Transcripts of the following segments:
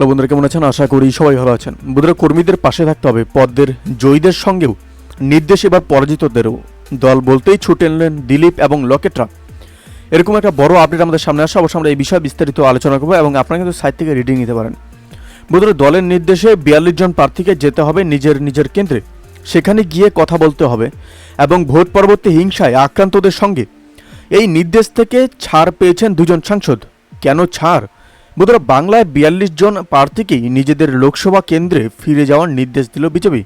Hello বন্ধুরা, কেমন আছেন? আশা করি সবাই ভালো আছেন। বন্ধুরা, কর্মীদের পাশে থাকতে হবে। পদ্মের জয়ীদের সঙ্গেও নির্দেশ এবার পরাজিতদেরও। দল বলতেই ছুটে এলেন দিলীপ এবং লকেটরা। এরকম একটা বড় আপডেট আমাদের সামনে আসে। অবশ্য আমরা এই বিষয়ে বিস্তারিত আলোচনা করব এবং আপনারা কিন্তু সাইট থেকে রিডিং নিতে পারেন। বন্ধুরা, দলের নির্দেশে বিয়াল্লিশ জন প্রার্থীকে যেতে হবে নিজের নিজের কেন্দ্রে। সেখানে গিয়ে কথা বলতে হবে এবং ভোট পরবর্তী হিংসায় আক্রান্তদের সঙ্গে। এই নির্দেশ থেকে ছাড় পেয়েছেন দুজন সাংসদ। কেন ছাড়? বন্ধুরা বাংলায় বিয়াল্লিশ জন প্রার্থীকেই নিজেদের লোকসভা কেন্দ্রে ফিরে যাওয়ার নির্দেশ দিল বিজেপি।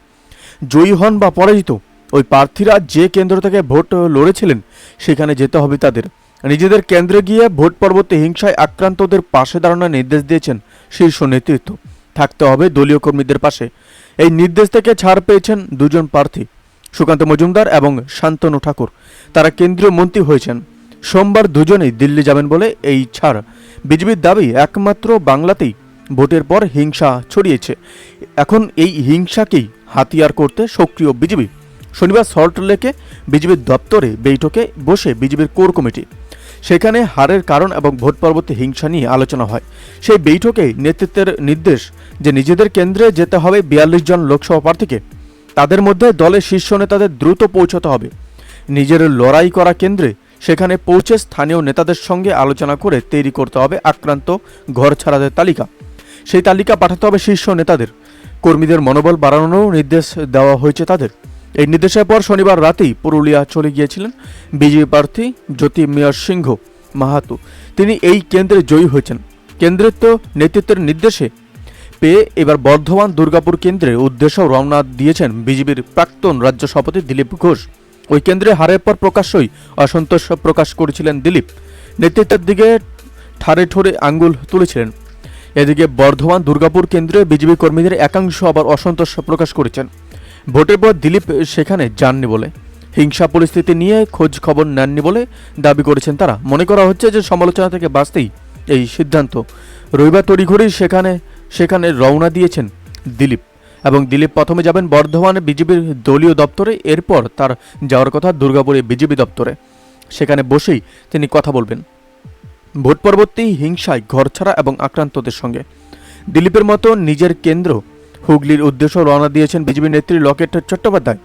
জয়ী হন বা পরাজিত, ওই প্রার্থীরা যে কেন্দ্র থেকে ভোট লড়েছিলেন, সেখানে যেতে হবে তাদের। নিজেদের কেন্দ্রে গিয়ে ভোট পরবর্তী হিংসায় আক্রান্তদের পাশে দাঁড়ানোর নির্দেশ দিয়েছেন শীর্ষ নেতৃত্ব। থাকতে হবে দলীয় কর্মীদের পাশে। এই নির্দেশ থেকে ছাড় পেয়েছেন দুজন প্রার্থী, সুকান্ত মজুমদার এবং শান্তনু ঠাকুর। তারা কেন্দ্রীয় মন্ত্রী হয়েছেন। সোমবার দুজনেই দিল্লি যাবেন বলে এই ছাড়। বিজেপির দাবি একমাত্র বাংলাতেই ভোটের পর হিংসা ছড়িয়েছে। এখন এই হিংসাকেই হাতিয়ার করতে সক্রিয় বিজেপি। শনিবার সল্ট লেকে বিজেপির দপ্তরে বৈঠকে বসে বিজেপির কোর কমিটি। সেখানে হারের কারণ এবং ভোট পরবর্তী হিংসা নিয়ে আলোচনা হয়। সেই বৈঠকে নেতৃত্বের নির্দেশ যে নিজেদের কেন্দ্রে যেতে হবে বিয়াল্লিশ জন লোকসভা প্রার্থীকে। তাদের মধ্যে দলের শীর্ষ নেতাদের দ্রুত পৌঁছতে হবে। নিজের লড়াই করা কেন্দ্রে সেখানে পৌঁছে স্থানীয় নেতাদের সঙ্গে আলোচনা করে তৈরি করতে হবে আক্রান্ত ঘর ছাড়াদের তালিকা। সেই তালিকা পাঠাতে হবে শীর্ষ নেতাদের। কর্মীদের মনোবল বাড়ানোরও নির্দেশ দেওয়া হয়েছে তাদের। এই নির্দেশের পর শনিবার রাতেই পুরুলিয়া চলে গিয়েছিলেন বিজেপি প্রার্থী জ্যোতির্ময় সিংহ মাহাতো। তিনি এই কেন্দ্রে জয়ী হয়েছেন। কেন্দ্রের তো নেতৃত্বের নির্দেশে পেয়ে এবার বর্ধমান দুর্গাপুর কেন্দ্রে উদ্দেশ্য রওনা দিয়েছেন বিজেপির প্রাক্তন রাজ্য সভাপতি দিলীপ ঘোষ। ওই কেন্দ্রে হারের পর প্রকাশ্যই অসন্তোষ প্রকাশ করেছিলেন দিলীপ। নেতৃত্বের দিকে ঠারে ঠোরে আঙ্গুল তুলেছিলেন। এদিকে বর্ধমান দুর্গাপুর কেন্দ্রে বিজেপি কর্মীদের একাংশ আবার অসন্তোষ প্রকাশ করেছেন। ভোটের পর দিলীপ সেখানে যাননি বলে। হিংসা পরিস্থিতি নিয়ে খোঁজ খবর নেননি বলে দাবি করেছেন তারা। মনে করা হচ্ছে যে সমালোচনা থেকে বাঁচতেই এই সিদ্ধান্ত। রবিবার তড়িঘড়ি সেখানে সেখানে রওনা দিয়েছেন দিলীপ। এবং দিলীপ প্রথমে যাবেন বর্ধমানে বিজেপির দলীয় দপ্তরে, এরপর তার যাওয়ার কথা দুর্গাপুরে বিজেপি দপ্তরে। সেখানে বসেই তিনি কথা বলবেন। ভোট পরবর্তী হিংসায় ঘরছাড়া এবং আক্রান্তদের সঙ্গে। দিলীপের মতো নিজের কেন্দ্র হুগলির উদ্দেশ্য রওনা দিয়েছেন বিজেপি নেত্রী লকেট চট্টোপাধ্যায়।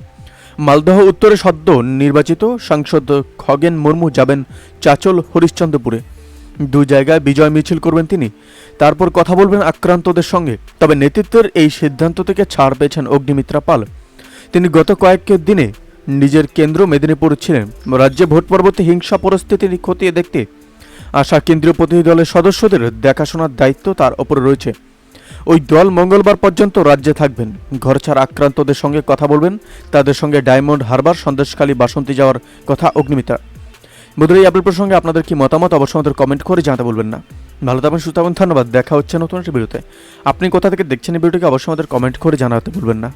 মালদহ উত্তরে সদ্য নির্বাচিত সাংসদ খগেন মুর্মু যাবেন চাচল হরিশ্চন্দ্রপুরে। দু জায়গায় বিজয় মিছিল করবেন তিনি। তারপর কথা বলবেন আক্রান্তদের সঙ্গে। তবে নেতৃত্বের এই সিদ্ধান্ত থেকে ছাড় পেয়েছেন অগ্নিমিত্রা পাল। তিনি গত কয়েক দিনে নিজের কেন্দ্র মেদিনীপুর ছিলেন। রাজ্যে ভোট পরবর্তী হিংসা পরিস্থিতি খতিয়ে দেখতে আসা কেন্দ্রীয় প্রতিনিধি দলের সদস্যদের দেখাশোনার দায়িত্ব তার ওপরে রয়েছে। ওই দল মঙ্গলবার পর্যন্ত রাজ্যে থাকবেন। ঘর ছাড়া আক্রান্তদের সঙ্গে কথা বলবেন। তাদের সঙ্গে ডায়মন্ড হারবার, সন্দেশখালী, বাসন্তী যাওয়ার কথা অগ্নিমিত্রা বন্ধুরা, এই প্রসঙ্গে আপনাদের কি মতামত অবশ্যই আমাদের কমেন্ট করে জানাতে বলবেন না। ভালো থাকবেন, সুস্থ ধন্যবাদ। দেখা হচ্ছে নতুন একটা ভিডিওতে। আপনি কোথা থেকে দেখছেন এই ভিডিওটিকে অবশ্যই আমাদের কমেন্ট করে জানাতে বলবেন না।